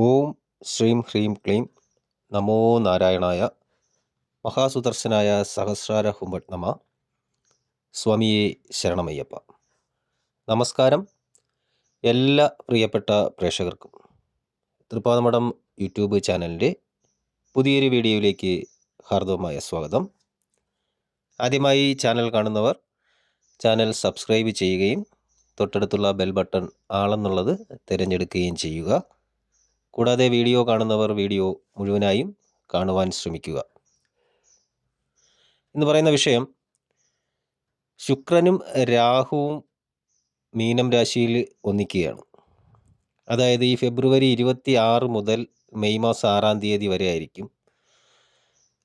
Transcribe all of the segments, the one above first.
ഓം ശ്രീം ഹ്രീം ക്ലീം നമോ നാരായണായ മഹാസുദർശനായ സഹസ്രാര ഹുംഭട്ട് നമ. സ്വാമിയെ ശരണമയ്യപ്പ. നമസ്കാരം എല്ലാ പ്രിയപ്പെട്ട പ്രേക്ഷകർക്കും. തൃപ്പാദമഠം യൂട്യൂബ് ചാനലിന്റെ പുതിയൊരു വീഡിയോയിലേക്ക് ഹാർദവമായ സ്വാഗതം. ആദ്യമായി ചാനൽ കാണുന്നവർ ചാനൽ സബ്സ്ക്രൈബ് ചെയ്യുകയും തൊട്ടടുത്തുള്ള ബെൽ ബട്ടൺ ആളെന്നുള്ളത് തിരഞ്ഞെടുക്കുകയും ചെയ്യുക. കൂടാതെ വീഡിയോ കാണുന്നവർ വീഡിയോ മുഴുവനായും കാണുവാൻ ശ്രമിക്കുക. എന്ന് പറയുന്ന വിഷയം ശുക്രനും രാഹുവും മീനം രാശിയിൽ ഒന്നിക്കുകയാണ്. അതായത് ഈ ഫെബ്രുവരി ഇരുപത്തി ആറ് മുതൽ മെയ് മാസം ആറാം തീയതി വരെ ആയിരിക്കും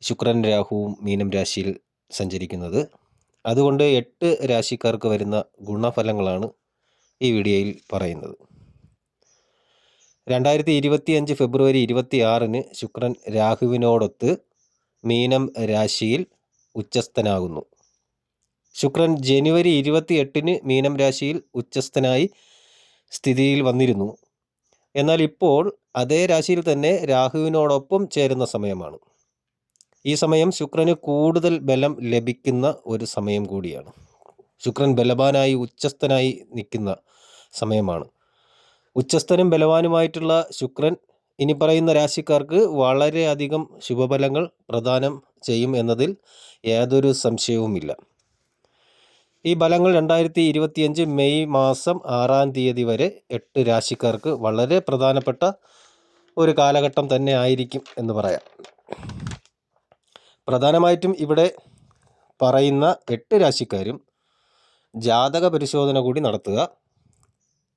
ശുക്രൻ രാഹുവും മീനം രാശിയിൽ സഞ്ചരിക്കുന്നത്. അതുകൊണ്ട് എട്ട് രാശിക്കാർക്ക് വരുന്ന ഗുണഫലങ്ങളാണ് ഈ വീഡിയോയിൽ പറയുന്നത്. രണ്ടായിരത്തി ഇരുപത്തിയഞ്ച് ഫെബ്രുവരി ഇരുപത്തി ആറിന് ശുക്രൻ രാഹുവിനോടൊത്ത് മീനം രാശിയിൽ ഉച്ചസ്ഥനാകുന്നു. ശുക്രൻ ജനുവരി ഇരുപത്തി എട്ടിന് മീനം രാശിയിൽ ഉച്ചസ്ഥനായി സ്ഥിതിയിൽ വന്നിരുന്നു. എന്നാൽ ഇപ്പോൾ അതേ രാശിയിൽ തന്നെ രാഹുവിനോടൊപ്പം ചേരുന്ന സമയമാണ്. ഈ സമയം ശുക്രന് കൂടുതൽ ബലം ലഭിക്കുന്ന ഒരു സമയം കൂടിയാണ്. ശുക്രൻ ബലവാനായി ഉച്ചസ്ഥനായി നിൽക്കുന്ന സമയമാണ്. ഉച്ചസ്ഥനും ബലവാനുമായിട്ടുള്ള ശുക്രൻ ഇനി പറയുന്ന രാശിക്കാർക്ക് വളരെയധികം ശുഭഫലങ്ങൾ പ്രദാനം ചെയ്യും എന്നതിൽ യാതൊരു സംശയവുമില്ല. ഈ ഫലങ്ങൾ രണ്ടായിരത്തി ഇരുപത്തിയഞ്ച് മെയ് മാസം ആറാം തീയതി വരെ എട്ട് രാശിക്കാർക്ക് വളരെ പ്രധാനപ്പെട്ട ഒരു കാലഘട്ടം തന്നെ ആയിരിക്കും എന്ന് പറയാം. പ്രധാനമായിട്ടും ഇവിടെ പറയുന്ന എട്ട് രാശിക്കാരും ജാതക പരിശോധന കൂടി നടത്തുക.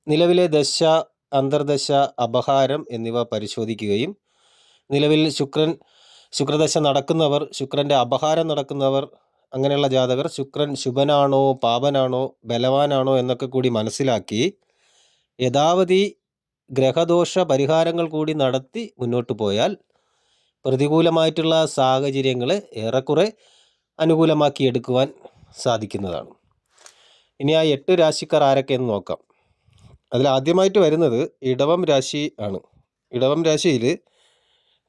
നിലവിലെ ദശ അന്തർദശ അപഹാരം എന്നിവ പരിശോധിക്കുകയും നിലവിൽ ശുക്രൻ ശുക്രദശ നടക്കുന്നവർ ശുക്രന്റെ അപഹാരം നടക്കുന്നവർ അങ്ങനെയുള്ള ജാതകർ ശുക്രൻ ശുഭനാണോ പാപനാണോ ബലവാനാണോ എന്നൊക്കെ കൂടി മനസ്സിലാക്കി യഥാവധി ഗ്രഹദോഷ പരിഹാരങ്ങൾ കൂടി നടത്തി മുന്നോട്ട് പോയാൽ പ്രതികൂലമായിട്ടുള്ള സാഹചര്യങ്ങളെ ഏറെക്കുറെ അനുകൂലമാക്കി എടുക്കുവാൻ സാധിക്കുന്നതാണ്. ഇനി ആ എട്ട് രാശിക്കാർ ആരൊക്കെ എന്ന് നോക്കാം. അതിൽ ആദ്യമായിട്ട് വരുന്നത് ഇടവം രാശി ആണ്. ഇടവം രാശിയിൽ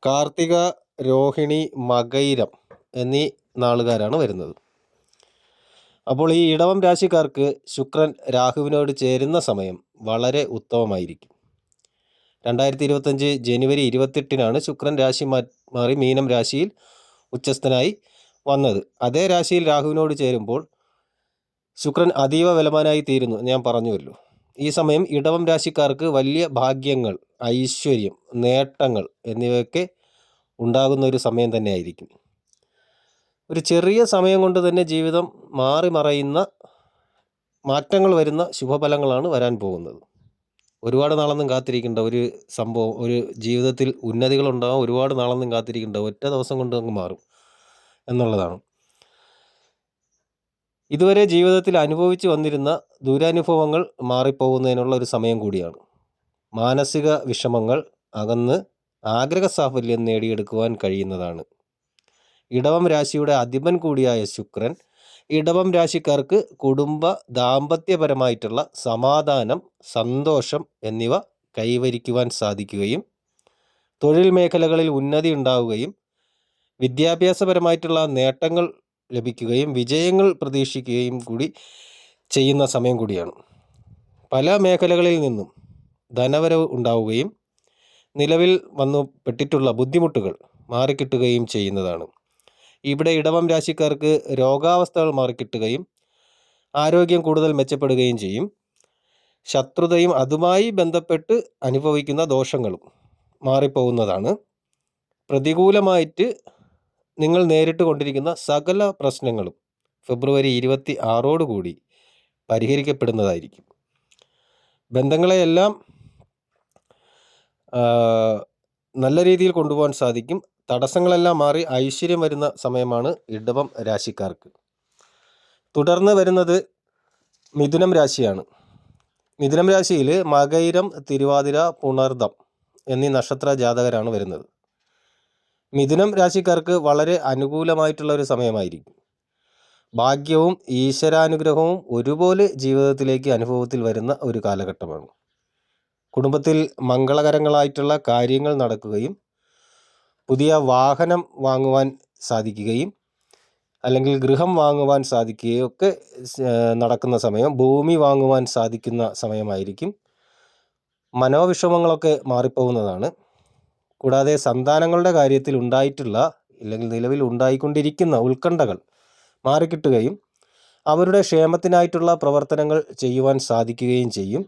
കാർത്തിക രോഹിണി മകൈരം എന്നീ നാളുകാരാണ് വരുന്നത്. അപ്പോൾ ഈ ഇടവം രാശിക്കാർക്ക് ശുക്രൻ രാഹുവിനോട് ചേരുന്ന സമയം വളരെ ഉത്തമമായിരിക്കും. രണ്ടായിരത്തി ഇരുപത്തഞ്ച് ജനുവരി ഇരുപത്തെട്ടിനാണ് ശുക്രൻ രാശി മാറി മീനം രാശിയിൽ ഉച്ചസ്ഥനായി വന്നത്. അതേ രാശിയിൽ രാഹുവിനോട് ചേരുമ്പോൾ ശുക്രൻ അതീവ ബലവാനായി തീരുന്നു. ഞാൻ പറഞ്ഞുവല്ലോ. ഈ സമയം ഇടവം രാശിക്കാർക്ക് വലിയ ഭാഗ്യങ്ങൾ ഐശ്വര്യം നേട്ടങ്ങൾ എന്നിവയൊക്കെ ഉണ്ടാകുന്ന ഒരു സമയം തന്നെ ആയിരിക്കും ഒരു ചെറിയ സമയം കൊണ്ട് തന്നെ ജീവിതം മാറി മറയുന്ന മാറ്റങ്ങൾ വരുന്ന ശുഭഫലങ്ങളാണ് വരാൻ പോകുന്നത്. ഒരുപാട് നാളൊന്നും കാത്തിരിക്കേണ്ട ഒരു സംഭവം ഒരു ജീവിതത്തിൽ ഉന്നതികളുണ്ടാകും ഒരുപാട് നാളൊന്നും കാത്തിരിക്കേണ്ട ഒറ്റ ദിവസം കൊണ്ട് അങ്ങ് മാറും എന്നുള്ളതാണ്. ഇതുവരെ ജീവിതത്തിൽ അനുഭവിച്ചു വന്നിരുന്ന ദുരനുഭവങ്ങൾ മാറിപ്പോകുന്നതിനുള്ള ഒരു സമയം കൂടിയാണ്. മാനസിക വിഷമങ്ങൾ അകന്ന് ആഗ്രഹ സാഫല്യം നേടിയെടുക്കുവാൻ കഴിയുന്നതാണ്. ഇടവം രാശിയുടെ അധിപൻ കൂടിയായ ശുക്രൻ ഇടവം രാശിക്കാർക്ക് കുടുംബ ദാമ്പത്യപരമായിട്ടുള്ള സമാധാനം സന്തോഷം എന്നിവ കൈവരിക്കുവാൻ സാധിക്കുകയും തൊഴിൽ മേഖലകളിൽ ഉന്നതി ഉണ്ടാവുകയും വിദ്യാഭ്യാസപരമായിട്ടുള്ള നേട്ടങ്ങൾ ലഭിക്കുകയും വിജയങ്ങൾ പ്രതീക്ഷിക്കുകയും കൂടി ചെയ്യുന്ന സമയം കൂടിയാണ്. പല മേഖലകളിൽ നിന്നും ധനവരവ് ഉണ്ടാവുകയും നിലവിൽ വന്നു പെട്ടിട്ടുള്ള ബുദ്ധിമുട്ടുകൾ മാറിക്കിട്ടുകയും ചെയ്യുന്നതാണ്. ഇവിടെ ഇടവം രാശിക്കാർക്ക് രോഗാവസ്ഥകൾ മാറിക്കിട്ടുകയും ആരോഗ്യം കൂടുതൽ മെച്ചപ്പെടുകയും ചെയ്യും. ശത്രുതയും അതുമായി ബന്ധപ്പെട്ട് അനുഭവിക്കുന്ന ദോഷങ്ങളും മാറിപ്പോകുന്നതാണ്. പ്രതികൂലമായിട്ട് നിങ്ങൾ നേരിട്ട് കൊണ്ടിരിക്കുന്ന സകല പ്രശ്നങ്ങളും ഫെബ്രുവരി ഇരുപത്തി ആറോടുകൂടി പരിഹരിക്കപ്പെടുന്നതായിരിക്കും. ബന്ധങ്ങളെയെല്ലാം നല്ല രീതിയിൽ കൊണ്ടുപോകാൻ സാധിക്കും. തടസ്സങ്ങളെല്ലാം മാറി ഐശ്വര്യം വരുന്ന സമയമാണ് ഇടവം രാശിക്കാർക്ക്. തുടർന്ന് വരുന്നത് മിഥുനം രാശിയാണ്. മിഥുനം രാശിയിൽ മകൈരം തിരുവാതിര പുണർദം എന്നീ നക്ഷത്ര ജാതകരാണ് വരുന്നത്. മിഥുനം രാശിക്കാർക്ക് വളരെ അനുകൂലമായിട്ടുള്ള ഒരു സമയമായിരിക്കും. ഭാഗ്യവും ഈശ്വരാനുഗ്രഹവും ഒരുപോലെ ജീവിതത്തിലേക്ക് അനുഭവത്തിൽ വരുന്ന ഒരു കാലഘട്ടമാണ്. കുടുംബത്തിൽ മംഗളകരങ്ങളായിട്ടുള്ള കാര്യങ്ങൾ നടക്കുകയും പുതിയ വാഹനം വാങ്ങുവാൻ സാധിക്കുകയും അല്ലെങ്കിൽ ഗൃഹം വാങ്ങുവാൻ സാധിക്കുകയും ഒക്കെ നടക്കുന്ന സമയം ഭൂമി വാങ്ങുവാൻ സാധിക്കുന്ന സമയമായിരിക്കും. മനോവിഷമങ്ങളൊക്കെ മാറിപ്പോകുന്നതാണ്. കൂടാതെ സന്താനങ്ങളുടെ കാര്യത്തിൽ ഉണ്ടായിട്ടുള്ള അല്ലെങ്കിൽ നിലവിൽ ഉണ്ടായിക്കൊണ്ടിരിക്കുന്ന ഉത്കണ്ഠകൾ മാറിക്കിട്ടുകയും അവരുടെ ക്ഷേമത്തിനായിട്ടുള്ള പ്രവർത്തനങ്ങൾ ചെയ്യുവാൻ സാധിക്കുകയും ചെയ്യും.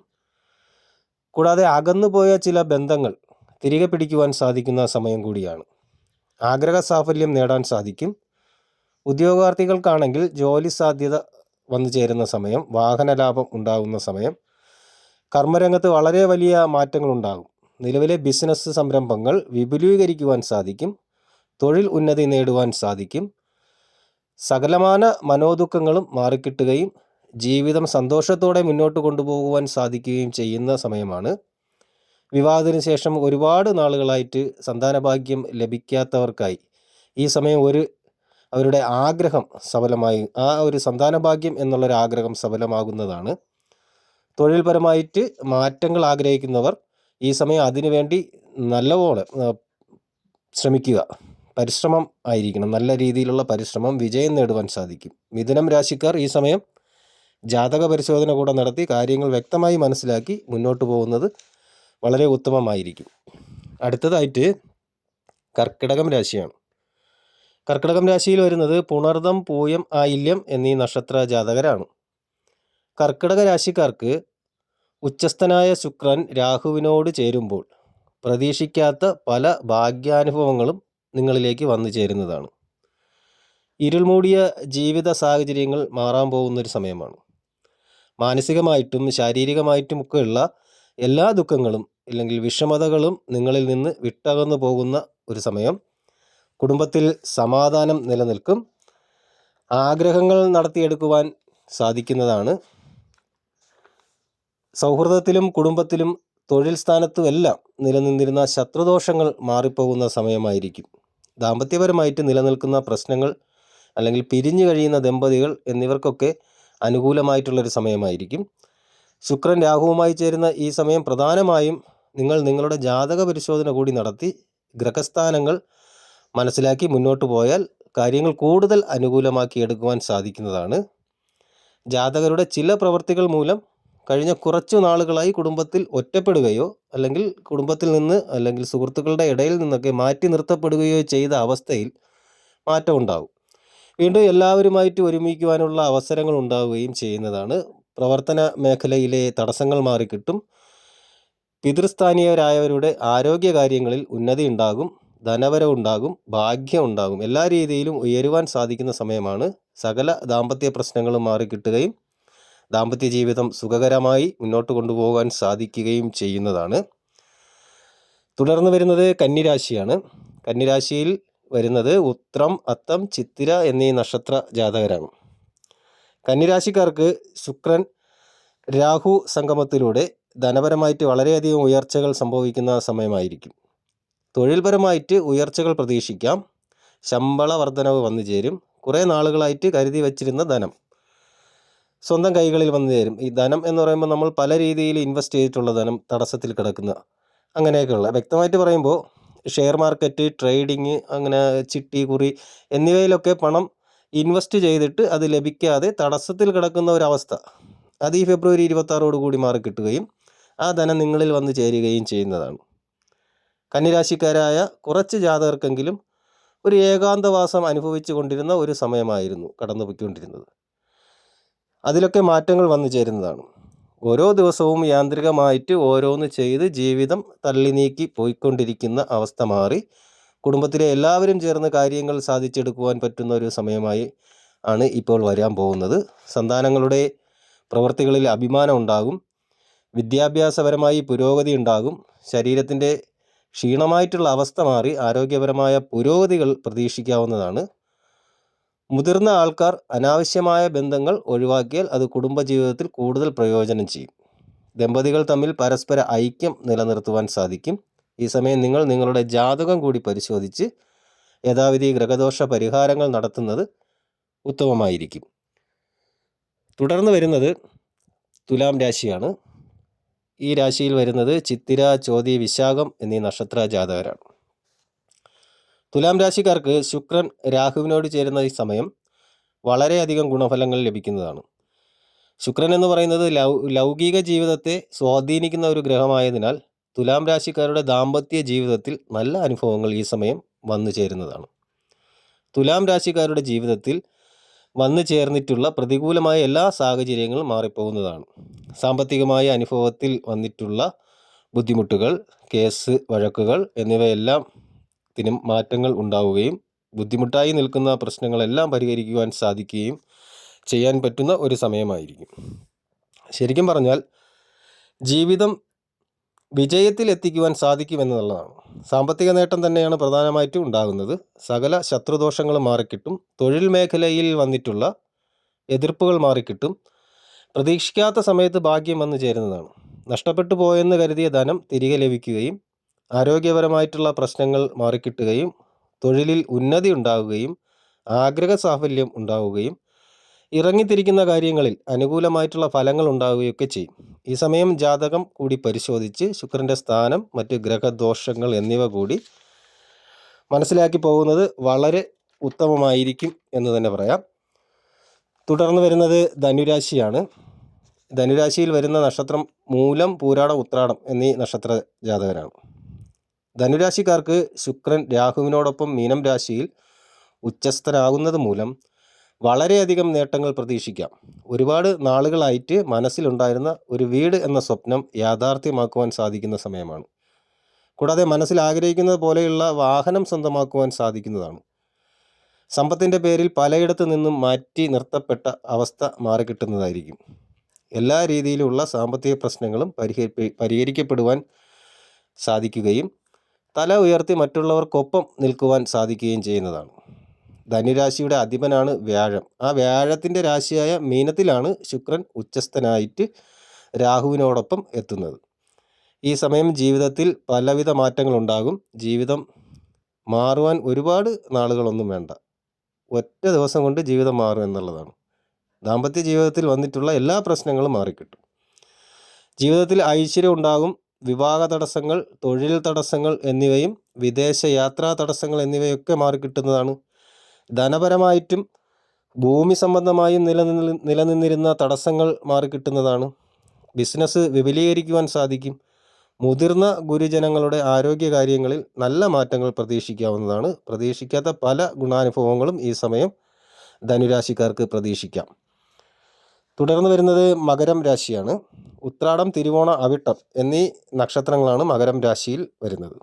കൂടാതെ അകന്നുപോയ ചില ബന്ധങ്ങൾ തിരികെ പിടിക്കുവാൻ സാധിക്കുന്ന സമയം കൂടിയാണ്. ആഗ്രഹ സാഫല്യം നേടാൻ സാധിക്കും. ഉദ്യോഗാർത്ഥികൾക്കാണെങ്കിൽ ജോലി സാധ്യത വന്നു ചേരുന്ന സമയം വാഹന ലാഭം ഉണ്ടാകുന്ന സമയം കർമ്മരംഗത്ത് വളരെ വലിയ മാറ്റങ്ങൾ ഉണ്ടാകും നിലവിലെ ബിസിനസ് സംരംഭങ്ങൾ വിപുലീകരിക്കുവാൻ സാധിക്കും തൊഴിൽ ഉന്നതി നേടുവാൻ സാധിക്കും സകലമാന മനോദുഃഖങ്ങളും മാറിക്കിട്ടുകയും ജീവിതം സന്തോഷത്തോടെ മുന്നോട്ട് കൊണ്ടുപോകുവാൻ സാധിക്കുകയും ചെയ്യുന്ന സമയമാണ്. വിവാഹത്തിന് ശേഷം ഒരുപാട് നാളുകളായിട്ട് സന്താനഭാഗ്യം ലഭിക്കാത്തവർക്കായി ഈ സമയം ഒരു അവരുടെ ആഗ്രഹം സഫലമായി ആ ഒരു സന്താനഭാഗ്യം എന്നുള്ളൊരു ആഗ്രഹം സഫലമാകുന്നതാണ്. തൊഴിൽപരമായിട്ട് മാറ്റങ്ങൾ ആഗ്രഹിക്കുന്നവർ ഈ സമയം അതിനുവേണ്ടി നല്ലപോലെ ശ്രമിക്കുക. പരിശ്രമം ആയിരിക്കണം. നല്ല രീതിയിലുള്ള പരിശ്രമം വിജയം നേടുവാൻ സാധിക്കും. മിഥുനം രാശിക്കാർ ഈ സമയം ജാതക പരിശോധന കൂടെ നടത്തി കാര്യങ്ങൾ വ്യക്തമായി മനസ്സിലാക്കി മുന്നോട്ട് പോകുന്നത് വളരെ ഉത്തമമായിരിക്കും. അടുത്തതായിട്ട് കർക്കിടകം രാശിയാണ്. കർക്കിടകം രാശിയിൽ വരുന്നത് പുണർദം പൂയം ആയില്യം എന്നീ നക്ഷത്ര ജാതകരാണ്. കർക്കിടക രാശിക്കാർക്ക് ഉച്ചസ്ഥനായ ശുക്രൻ രാഹുവിനോട് ചേരുമ്പോൾ പ്രതീക്ഷിക്കാത്ത പല ഭാഗ്യാനുഭവങ്ങളും നിങ്ങളിലേക്ക് വന്നു ചേരുന്നതാണ്. ഇരുൾമൂടിയ ജീവിത സാഹചര്യങ്ങൾ മാറാൻ പോകുന്നൊരു സമയമാണ്. മാനസികമായിട്ടും ശാരീരികമായിട്ടും ഒക്കെയുള്ള എല്ലാ ദുഃഖങ്ങളും അല്ലെങ്കിൽ വിഷമതകളും നിങ്ങളിൽ നിന്ന് വിട്ടകന്നു പോകുന്ന ഒരു സമയം. കുടുംബത്തിൽ സമാധാനം നിലനിൽക്കും. ആഗ്രഹങ്ങൾ നടത്തിയെടുക്കുവാൻ സാധിക്കുന്നതാണ്. സൗഹൃദത്തിലും കുടുംബത്തിലും തൊഴിൽ സ്ഥാനത്തുമെല്ലാം നിലനിന്നിരുന്ന ശത്രുദോഷങ്ങൾ മാറിപ്പോകുന്ന സമയമായിരിക്കും. ദാമ്പത്യപരമായിട്ട് നിലനിൽക്കുന്ന പ്രശ്നങ്ങൾ അല്ലെങ്കിൽ പിരിഞ്ഞു കഴിയുന്ന ദമ്പതികൾ എന്നിവർക്കൊക്കെ അനുകൂലമായിട്ടുള്ളൊരു സമയമായിരിക്കും. ശുക്രൻ രാഹുവുമായി ചേരുന്ന ഈ സമയം പ്രധാനമായും നിങ്ങൾ നിങ്ങളുടെ ജാതക പരിശോധന കൂടി നടത്തി ഗ്രഹസ്ഥാനങ്ങൾ മനസ്സിലാക്കി മുന്നോട്ട് പോയാൽ കാര്യങ്ങൾ കൂടുതൽ അനുകൂലമാക്കി എടുക്കുവാൻ സാധിക്കുന്നതാണ്. ജാതകരുടെ ചില പ്രവർത്തികൾ മൂലം കഴിഞ്ഞ കുറച്ചു നാളുകളായി കുടുംബത്തിൽ ഒറ്റപ്പെടുകയോ അല്ലെങ്കിൽ കുടുംബത്തിൽ നിന്ന് അല്ലെങ്കിൽ സുഹൃത്തുക്കളുടെ ഇടയിൽ നിന്നൊക്കെ മാറ്റി നിർത്തപ്പെടുകയോ ചെയ്ത അവസ്ഥയിൽ മാറ്റം ഉണ്ടാകും വീണ്ടും എല്ലാവരുമായിട്ട് ഒരുമിക്കുവാനുള്ള അവസരങ്ങൾ ഉണ്ടാവുകയും ചെയ്യുന്നതാണ്. പ്രവർത്തന മേഖലയിലെ തടസ്സങ്ങൾ മാറിക്കിട്ടും. പിതൃസ്ഥാനീയരായവരുടെ ആരോഗ്യ കാര്യങ്ങളിൽ ഉന്നതി ഉണ്ടാകും ധനവരവുണ്ടാകും ഭാഗ്യം ഉണ്ടാകും. എല്ലാ രീതിയിലും ഉയരുവാൻ സാധിക്കുന്ന സമയമാണ്. സകല ദാമ്പത്യ പ്രശ്നങ്ങളും മാറിക്കിട്ടുകയും ദാമ്പത്യ ജീവിതം സുഖകരമായി മുന്നോട്ട് കൊണ്ടുപോകാൻ സാധിക്കുകയും ചെയ്യുന്നതാണ്. തുടർന്ന് വരുന്നത് കന്നിരാശിയാണ്. കന്നിരാശിയിൽ വരുന്നത് ഉത്രം അത്തം ചിത്തിര എന്നീ നക്ഷത്ര ജാതകരാണ്. കന്നിരാശിക്കാർക്ക് ശുക്രൻ രാഹു സംഗമത്തിലൂടെ ധനപരമായിട്ട് വളരെയധികം ഉയർച്ചകൾ സംഭവിക്കുന്ന സമയമായിരിക്കും. തൊഴിൽപരമായിട്ട് ഉയർച്ചകൾ പ്രതീക്ഷിക്കാം. ശമ്പള വർധനവ് വന്നു ചേരും. കുറേ നാളുകളായിട്ട് കരുതി വച്ചിരുന്ന ധനം. സ്വന്തം കൈകളിൽ വന്നു ചേരും. ഈ ധനം എന്ന് പറയുമ്പോൾ നമ്മൾ പല രീതിയിൽ ഇൻവെസ്റ്റ് ചെയ്തിട്ടുള്ള ധനം തടസ്സത്തിൽ കിടക്കുന്ന അങ്ങനെയൊക്കെയുള്ള. വ്യക്തമായിട്ട് പറയുമ്പോൾ ഷെയർ മാർക്കറ്റ് ട്രേഡിങ് അങ്ങനെ ചിട്ടി കുറി എന്നിവയിലൊക്കെ പണം ഇൻവെസ്റ്റ് ചെയ്തിട്ട് അത് ലഭിക്കാതെ തടസ്സത്തിൽ കിടക്കുന്ന ഒരവസ്ഥ. അത് ഈ ഫെബ്രുവരി ഇരുപത്താറോട് കൂടി മാറി കിട്ടുകയും ആ ധനം നിങ്ങളിൽ വന്ന് ചേരുകയും ചെയ്യുന്നതാണ്. കന്നിരാശിക്കാരായ കുറച്ച് ജാതകർക്കെങ്കിലും ഒരു ഏകാന്തവാസം അനുഭവിച്ചു കൊണ്ടിരുന്ന ഒരു സമയമായിരുന്നു കടന്നു പോയിക്കൊണ്ടിരുന്നത് അതിലൊക്കെ മാറ്റങ്ങൾ വന്നു ചേരുന്നതാണ്. ഓരോ ദിവസവും യാന്ത്രികമായിട്ട് ഓരോന്ന് ചെയ്ത് ജീവിതം തള്ളി നീക്കി പോയിക്കൊണ്ടിരിക്കുന്ന അവസ്ഥ മാറി. കുടുംബത്തിലെ എല്ലാവരും ചേർന്ന് കാര്യങ്ങൾ സാധിച്ചെടുക്കുവാൻ പറ്റുന്ന ഒരു സമയമായി ആണ് ഇപ്പോൾ വരാൻ പോകുന്നത്. സന്താനങ്ങളുടെ പ്രവൃത്തികളിൽ അഭിമാനം ഉണ്ടാകും. വിദ്യാഭ്യാസപരമായി പുരോഗതി ഉണ്ടാകും. ശരീരത്തിന്റെ ക്ഷീണമായിട്ടുള്ള അവസ്ഥ മാറി ആരോഗ്യപരമായ പുരോഗതികൾ പ്രതീക്ഷിക്കാവുന്നതാണ്. മുതിർന്ന ആൾക്കാർ അനാവശ്യമായ ബന്ധങ്ങൾ ഒഴിവാക്കിയാൽ അത് കുടുംബജീവിതത്തിൽ കൂടുതൽ പ്രയോജനം ചെയ്യും. ദമ്പതികൾ തമ്മിൽ പരസ്പര ഐക്യം നിലനിർത്തുവാൻ സാധിക്കും. ഈ സമയം നിങ്ങൾ നിങ്ങളുടെ ജാതകം കൂടി പരിശോധിച്ച് യഥാവിധി ഗ്രഹദോഷ പരിഹാരങ്ങൾ നടത്തുന്നത് ഉത്തമമായിരിക്കും. തുടർന്ന് വരുന്നത് തുലാം രാശിയാണ്. ഈ രാശിയിൽ വരുന്നത് ചിത്തിര ചോതി വിശാഖം എന്നീ നക്ഷത്ര ജാതകരാണ്. തുലാം രാശിക്കാർക്ക് ശുക്രൻ രാഹുവിനോട് ചേരുന്ന ഈ സമയം വളരെയധികം ഗുണഫലങ്ങൾ ലഭിക്കുന്നതാണ്. ശുക്രൻ എന്ന് പറയുന്നത് ലൗകിക ജീവിതത്തെ സ്വാധീനിക്കുന്ന ഒരു ഗ്രഹമായതിനാൽ തുലാം രാശിക്കാരുടെ ദാമ്പത്യ ജീവിതത്തിൽ നല്ല അനുഭവങ്ങൾ ഈ സമയം വന്നു ചേരുന്നതാണ്. തുലാം രാശിക്കാരുടെ ജീവിതത്തിൽ വന്നു ചേർന്നിട്ടുള്ള പ്രതികൂലമായ എല്ലാ സാഹചര്യങ്ങളും മാറിപ്പോകുന്നതാണ്. സാമ്പത്തികമായ അനുഭവത്തിൽ വന്നിട്ടുള്ള ബുദ്ധിമുട്ടുകൾ കേസ് വഴക്കുകൾ എന്നിവയെല്ലാം ത്തിനും മാറ്റങ്ങൾ ഉണ്ടാവുകയും ബുദ്ധിമുട്ടായി നിൽക്കുന്ന പ്രശ്നങ്ങളെല്ലാം പരിഹരിക്കുവാൻ സാധിക്കുകയും ചെയ്യാൻ പറ്റുന്ന ഒരു സമയമായിരിക്കും. ശരിക്കും പറഞ്ഞാൽ ജീവിതം വിജയത്തിൽ എത്തിക്കുവാൻ സാധിക്കുമെന്നുള്ളതാണ്. സാമ്പത്തിക നേട്ടം തന്നെയാണ് പ്രധാനമായിട്ടും ഉണ്ടാകുന്നത്. സകല ശത്രുദോഷങ്ങളും മാറിക്കിട്ടും തൊഴിൽ മേഖലയിൽ വന്നിട്ടുള്ള എതിർപ്പുകൾ മാറിക്കിട്ടും പ്രതീക്ഷിക്കാത്ത സമയത്ത് ഭാഗ്യം വന്നു ചേരുന്നതാണ്. നഷ്ടപ്പെട്ടു പോയെന്ന് കരുതിയ ധനം തിരികെ ലഭിക്കുകയും ആരോഗ്യപരമായിട്ടുള്ള പ്രശ്നങ്ങൾ മാറിക്കിട്ടുകയും തൊഴിലിൽ ഉന്നതി ഉണ്ടാവുകയും ആഗ്രഹ സാഫല്യം ഉണ്ടാവുകയും ഇറങ്ങിത്തിരിക്കുന്ന കാര്യങ്ങളിൽ അനുകൂലമായിട്ടുള്ള ഫലങ്ങൾ ഉണ്ടാവുകയൊക്കെ ചെയ്യും. ഈ സമയം ജാതകം കൂടി പരിശോധിച്ച് ശുക്രന്റെ സ്ഥാനം മറ്റ് ഗ്രഹദോഷങ്ങൾ എന്നിവ കൂടി മനസ്സിലാക്കി പോകുന്നത് വളരെ ഉത്തമമായിരിക്കും എന്ന് തന്നെ പറയാം. തുടർന്ന് വരുന്നത് ധനുരാശിയാണ്. ധനുരാശിയിൽ വരുന്ന നക്ഷത്രം മൂലം പൂരാടം ഉത്രാടം എന്നീ നക്ഷത്ര ജാതകരാണ്. ധനുരാശിക്കാർക്ക് ശുക്രൻ രാഹുവിനോടൊപ്പം മീനം രാശിയിൽ ഉച്ചസ്ഥനാകുന്നത് മൂലം വളരെയധികം നേട്ടങ്ങൾ പ്രതീക്ഷിക്കാം. ഒരുപാട് നാളുകളായിട്ട് മനസ്സിലുണ്ടായിരുന്ന ഒരു വീട് എന്ന സ്വപ്നം യാഥാർത്ഥ്യമാക്കുവാൻ സാധിക്കുന്ന സമയമാണ്. കൂടാതെ മനസ്സിൽ ആഗ്രഹിക്കുന്നത് പോലെയുള്ള വാഹനം സ്വന്തമാക്കുവാൻ സാധിക്കുന്നതാണ്. സമ്പത്തിന്റെ പേരിൽ പലയിടത്തു നിന്നും മാറ്റി നിർത്തപ്പെട്ട അവസ്ഥ മാറിക്കിട്ടുന്നതായിരിക്കും. എല്ലാ രീതിയിലുള്ള സാമ്പത്തിക പ്രശ്നങ്ങളും പരിഹരി പരിഹരിക്കപ്പെടുവാൻ സാധിക്കുകയും തല ഉയർത്തി മറ്റുള്ളവർക്കൊപ്പം നിൽക്കുവാൻ സാധിക്കുകയും ചെയ്യുന്നതാണ്. ധനുരാശിയുടെ അധിപനാണ് വ്യാഴം. ആ വ്യാഴത്തിന്റെ രാശിയായ മീനത്തിലാണ് ശുക്രൻ ഉച്ചസ്ഥനായിട്ട് രാഹുവിനോടൊപ്പം എത്തുന്നത്. ഈ സമയം ജീവിതത്തിൽ പലവിധ മാറ്റങ്ങളുണ്ടാകും. ജീവിതം മാറുവാൻ ഒരുപാട് നാളുകളൊന്നും വേണ്ട. ഒറ്റ ദിവസം കൊണ്ട് ജീവിതം മാറും എന്നുള്ളതാണ്. ദാമ്പത്യ ജീവിതത്തിൽ വന്നിട്ടുള്ള എല്ലാ പ്രശ്നങ്ങളും മാറിക്കിട്ടും. ജീവിതത്തിൽ ഐശ്വര്യം ഉണ്ടാകും. വിവാഹ തടസ്സങ്ങൾ തൊഴിൽ തടസ്സങ്ങൾ എന്നിവയും വിദേശ യാത്രാ തടസ്സങ്ങൾ എന്നിവയൊക്കെ മാറിക്കിട്ടുന്നതാണ് ധനപരമായിട്ടും ഭൂമി സംബന്ധമായും നിലനിന്ന് നിലനിന്നിരുന്ന തടസ്സങ്ങൾ മാറിക്കിട്ടുന്നതാണ് ബിസിനസ് വിപുലീകരിക്കുവാൻ സാധിക്കും. മുതിർന്ന ഗുരുജനങ്ങളുടെ ആരോഗ്യ കാര്യങ്ങളിൽ നല്ല മാറ്റങ്ങൾ പ്രതീക്ഷിക്കാവുന്നതാണ്. പ്രതീക്ഷിക്കാത്ത പല ഗുണാനുഭവങ്ങളും ഈ സമയം ധനുരാശിക്കാർക്ക് പ്രതീക്ഷിക്കാം. തുടർന്ന് വരുന്നത് മകരം രാശിയാണ്. ഉത്രാടം തിരുവോണ അവിട്ടം എന്നീ നക്ഷത്രങ്ങളാണ് മകരം രാശിയിൽ വരുന്നത്.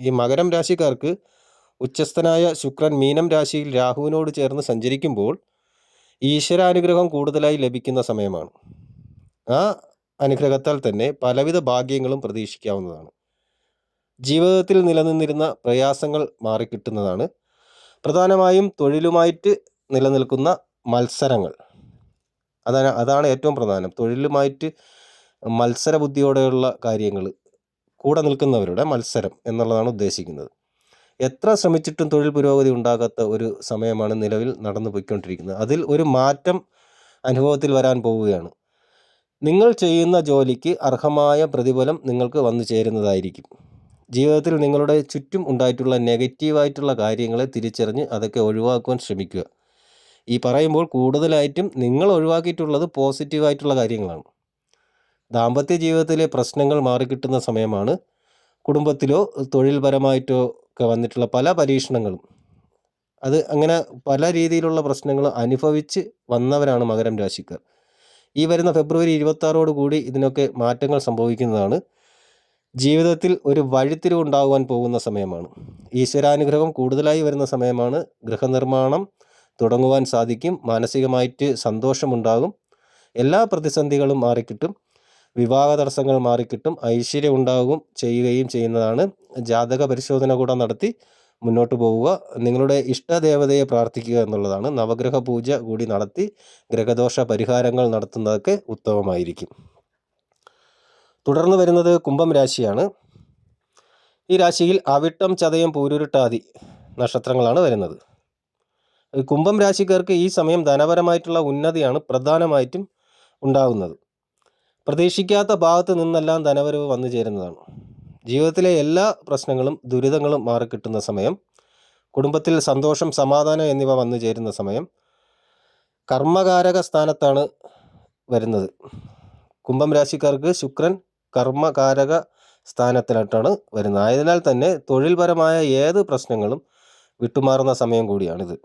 ഈ മകരം രാശിക്കാർക്ക് ഉച്ചസ്ഥനായ ശുക്രൻ മീനം രാശിയിൽ രാഹുവിനോട് ചേർന്ന് സഞ്ചരിക്കുമ്പോൾ ഈശ്വരാനുഗ്രഹം കൂടുതലായി ലഭിക്കുന്ന സമയമാണ്. ആ അനുഗ്രഹത്താൽ തന്നെ പലവിധ ഭാഗ്യങ്ങളും പ്രതീക്ഷിക്കാവുന്നതാണ്. ജീവിതത്തിൽ നിലനിന്നിരുന്ന പ്രയാസങ്ങൾ മാറിക്കിട്ടുന്നതാണ്. പ്രധാനമായും തൊഴിലുമായിട്ട് നിലനിൽക്കുന്ന മത്സരങ്ങൾ. അതാണ് അതാണ് ഏറ്റവും പ്രധാനം. തൊഴിലുമായിട്ട് മത്സര ബുദ്ധിയോടെയുള്ള കാര്യങ്ങൾ കൂടെ നിൽക്കുന്നവരുടെ മത്സരം എന്നുള്ളതാണ് ഉദ്ദേശിക്കുന്നത്. എത്ര ശ്രമിച്ചിട്ടും തൊഴിൽ പുരോഗതി ഉണ്ടാകാത്ത ഒരു സമയമാണ് നിലവിൽ നടന്നു പോയിക്കൊണ്ടിരിക്കുന്നത്. അതിൽ ഒരു മാറ്റം അനുഭവത്തിൽ വരാൻ പോവുകയാണ്. നിങ്ങൾ ചെയ്യുന്ന ജോലിക്ക് അർഹമായ പ്രതിഫലം നിങ്ങൾക്ക് വന്നു ചേരുന്നതായിരിക്കും. ജീവിതത്തിൽ നിങ്ങളുടെ ചുറ്റും ഉണ്ടായിട്ടുള്ള നെഗറ്റീവായിട്ടുള്ള കാര്യങ്ങളെ തിരിച്ചറിഞ്ഞ് അതൊക്കെ ഒഴിവാക്കുവാൻ ശ്രമിക്കുക. ഈ പറയുമ്പോൾ കൂടുതലായിട്ടും നിങ്ങൾ ഒഴിവാക്കിയിട്ടുള്ളത് പോസിറ്റീവായിട്ടുള്ള കാര്യങ്ങളാണ്. ദാമ്പത്യ ജീവിതത്തിലെ പ്രശ്നങ്ങൾ മാറിക്കിട്ടുന്ന സമയമാണ്. കുടുംബത്തിലോ തൊഴിൽപരമായിട്ടോ ഒക്കെ വന്നിട്ടുള്ള പല പരീക്ഷണങ്ങളും. അത് അങ്ങനെ പല രീതിയിലുള്ള പ്രശ്നങ്ങൾ അനുഭവിച്ച് വന്നവരാണ് മകരം രാശിക്കാർ. ഈ വരുന്ന ഫെബ്രുവരി ഇരുപത്താറോട് കൂടി ഇതിനൊക്കെ മാറ്റങ്ങൾ സംഭവിക്കുന്നതാണ്. ജീവിതത്തിൽ ഒരു വഴിത്തിരിവ് ഉണ്ടാകുവാൻ പോകുന്ന സമയമാണ്. ഈശ്വരാനുഗ്രഹം കൂടുതലായി വരുന്ന സമയമാണ്. ഗൃഹനിർമ്മാണം തുടങ്ങുവാൻ സാധിക്കും. മാനസികമായിട്ട് സന്തോഷമുണ്ടാകും. എല്ലാ പ്രതിസന്ധികളും മാറിക്കിട്ടും. വിവാഹ തടസ്സങ്ങൾ മാറിക്കിട്ടും. ഐശ്വര്യം ഉണ്ടാകും ചെയ്യുകയും ചെയ്യുന്നതാണ്. ജാതക പരിശോധന കൂടെ നടത്തി മുന്നോട്ട് പോവുക. നിങ്ങളുടെ ഇഷ്ടദേവതയെ പ്രാർത്ഥിക്കുക എന്നുള്ളതാണ്. നവഗ്രഹ പൂജ കൂടി നടത്തി ഗ്രഹദോഷ പരിഹാരങ്ങൾ നടത്തുന്നതൊക്കെ ഉത്തമമായിരിക്കും. തുടർന്ന് വരുന്നത് കുംഭം രാശിയാണ്. ഈ രാശിയിൽ അവിട്ടം ചതയം പൂരുരുട്ടാതി നക്ഷത്രങ്ങളാണ് വരുന്നത്. കുംഭം രാശിക്കാർക്ക് ഈ സമയം ധനപരമായിട്ടുള്ള ഉന്നതിയാണ് പ്രധാനമായിട്ടും ഉണ്ടാകുന്നത് പ്രതീക്ഷിക്കാത്ത ഭാഗത്ത് നിന്നെല്ലാം ധനവരവ് വന്നു ചേരുന്നതാണ്. ജീവിതത്തിലെ എല്ലാ പ്രശ്നങ്ങളും ദുരിതങ്ങളും മാറി കിട്ടുന്ന സമയം കുടുംബത്തിൽ സന്തോഷം സമാധാനം എന്നിവ വന്നു ചേരുന്ന സമയം കർമ്മകാരക സ്ഥാനത്താണ് വരുന്നത്. കുംഭം രാശിക്കാർക്ക് ശുക്രൻ കർമ്മകാരക സ്ഥാനത്തിലായിട്ടാണ് വരുന്നത്. ആയതിനാൽ തന്നെ തൊഴിൽപരമായ ഏത് പ്രശ്നങ്ങളും വിട്ടുമാറുന്ന സമയം കൂടിയാണിത്.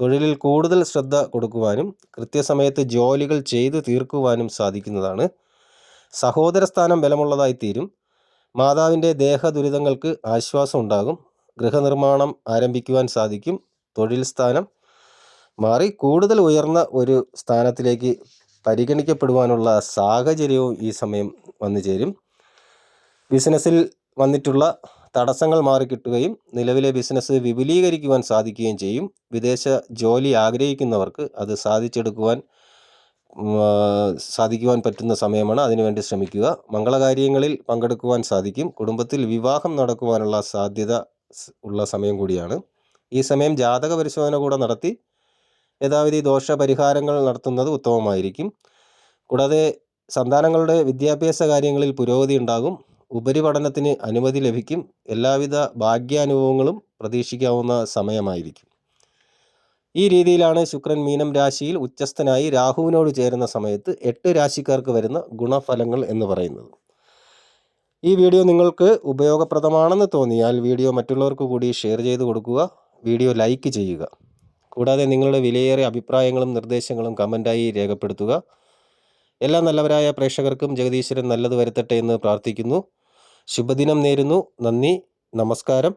തൊഴിലിൽ കൂടുതൽ ശ്രദ്ധ കൊടുക്കുവാനും കൃത്യസമയത്ത് ജോലികൾ ചെയ്തു തീർക്കുവാനും സാധിക്കുന്നതാണ്. സഹോദരസ്ഥാനം ബലമുള്ളതായി തീരും. മാതാവിന്റെ ദേഹദുരിതങ്ങൾക്ക് ആശ്വാസം ഉണ്ടാകും. ഗൃഹനിർമ്മാണം ആരംഭിക്കുവാൻ സാധിക്കും. തൊഴിൽ സ്ഥാനം മാറി കൂടുതൽ ഉയർന്ന ഒരു സ്ഥാനത്തിലേക്ക് പരിഗണിക്കപ്പെടുവാനുള്ള സാഹചര്യവും ഈ സമയം വന്നു ചേരും ബിസിനസ്സിൽ വന്നിട്ടുള്ള തടസ്സങ്ങൾ മാറിക്കിട്ടുകയും നിലവിലെ ബിസിനസ് വിപുലീകരിക്കുവാൻ സാധിക്കുകയും ചെയ്യും. വിദേശ ജോലി ആഗ്രഹിക്കുന്നവർക്ക് അത് സാധിച്ചെടുക്കുവാൻ സാധിക്കുവാൻ പറ്റുന്ന സമയമാണ് അതിനുവേണ്ടി ശ്രമിക്കുക. മംഗളകാര്യങ്ങളിൽ പങ്കെടുക്കുവാൻ സാധിക്കും. കുടുംബത്തിൽ വിവാഹം നടക്കുവാനുള്ള സാധ്യത ഉള്ള സമയം കൂടിയാണ്. ഈ സമയം ജാതക പരിശോധന കൂടെ നടത്തി യഥാവിധി ദോഷ പരിഹാരങ്ങൾ നടത്തുന്നത് ഉത്തമമായിരിക്കും. കൂടാതെ സന്താനങ്ങളുടെ വിദ്യാഭ്യാസ കാര്യങ്ങളിൽ പുരോഗതി ഉണ്ടാകും. ഉപരിപഠനത്തിന് അനുമതി ലഭിക്കും. എല്ലാവിധ ഭാഗ്യാനുഭവങ്ങളും പ്രതീക്ഷിക്കാവുന്ന സമയമായിരിക്കും. ഈ രീതിയിലാണ് ശുക്രൻ മീനം രാശിയിൽ ഉച്ചസ്ഥനായി രാഹുവിനോട് ചേരുന്ന സമയത്ത് എട്ട് രാശിക്കാർക്ക് വരുന്ന ഗുണഫലങ്ങൾ എന്ന് പറയുന്നത്. ഈ വീഡിയോ നിങ്ങൾക്ക് ഉപയോഗപ്രദമാണെന്ന് തോന്നിയാൽ വീഡിയോ മറ്റുള്ളവർക്ക് കൂടി ഷെയർ ചെയ്ത് കൊടുക്കുക. വീഡിയോ ലൈക്ക് ചെയ്യുക. കൂടാതെ നിങ്ങളുടെ വിലയേറിയ അഭിപ്രായങ്ങളും നിർദ്ദേശങ്ങളും കമന്റായി രേഖപ്പെടുത്തുക. എല്ലാ നല്ലവരായ പ്രേക്ഷകർക്കും ജഗദീശ്വരൻ നല്ലത് വരുത്തട്ടെ എന്ന് പ്രാർത്ഥിക്കുന്നു. ശുഭദിനം നേരുന്നു. നന്ദി. നമസ്കാരം.